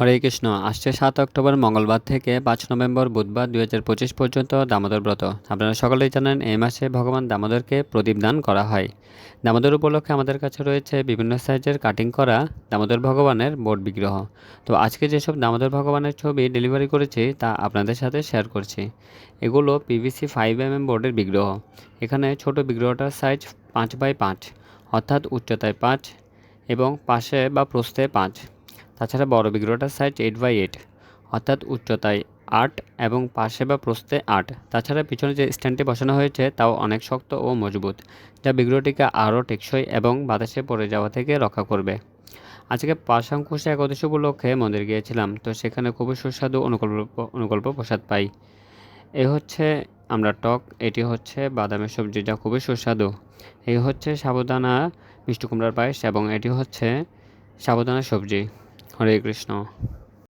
হরে কৃষ্ণ। আসছে সাত অক্টোবর মঙ্গলবার থেকে পাঁচ নভেম্বর বুধবার দুই হাজার পঁচিশ পর্যন্ত দামোদর ব্রত। আপনারা সকলেই জানেন এই মাসে ভগবান দামোদরকে প্রদীপ দান করা হয়। দামোদর উপলক্ষে আমাদের কাছে রয়েছে বিভিন্ন সাইজের কাটিং করা দামোদর ভগবানের বোর্ড বিগ্রহ। তো আজকে যেসব দামোদর ভগবানের ছবি ডেলিভারি করেছি তা আপনাদের সাথে শেয়ার করছি। এগুলো পিভিসি ফাইভ এম এম বোর্ডের বিগ্রহ। এখানে ছোট বিগ্রহটার সাইজ পাঁচ বাই পাঁচ, অর্থাৎ উচ্চতায় পাঁচ এবং পাশে বা প্রস্থে পাঁচ। তাছাড়া বড় বিগ্রহটার সাইজ এইট বাই এইট অর্থাৎ উচ্চতায় আট এবং পাশে বা প্রস্থে আট। তাছাড়া পিছনে যে স্ট্যান্ডটি বসানো হয়েছে, তাও অনেক শক্ত ও মজবুত, যা বিগ্রহটিকে আরও টেকসই এবং বাতাসে পড়ে যাওয়া থেকে রক্ষা করবে। আজকে পাশাঙ্কুশ একাদশী উপলক্ষে মন্দির গিয়েছিলাম, তো সেখানে খুবই সুস্বাদু অনুকল্প অনুকল্প প্রসাদ পাই। এ হচ্ছে আমরা টক, এটি হচ্ছে বাদামের সবজি, যা খুবই সুস্বাদু। এই হচ্ছে সাবুদানা মিষ্টি কুমড়ার পায়েস এবং এটি হচ্ছে সাবুদানা সবজি। হরে কৃষ্ণ।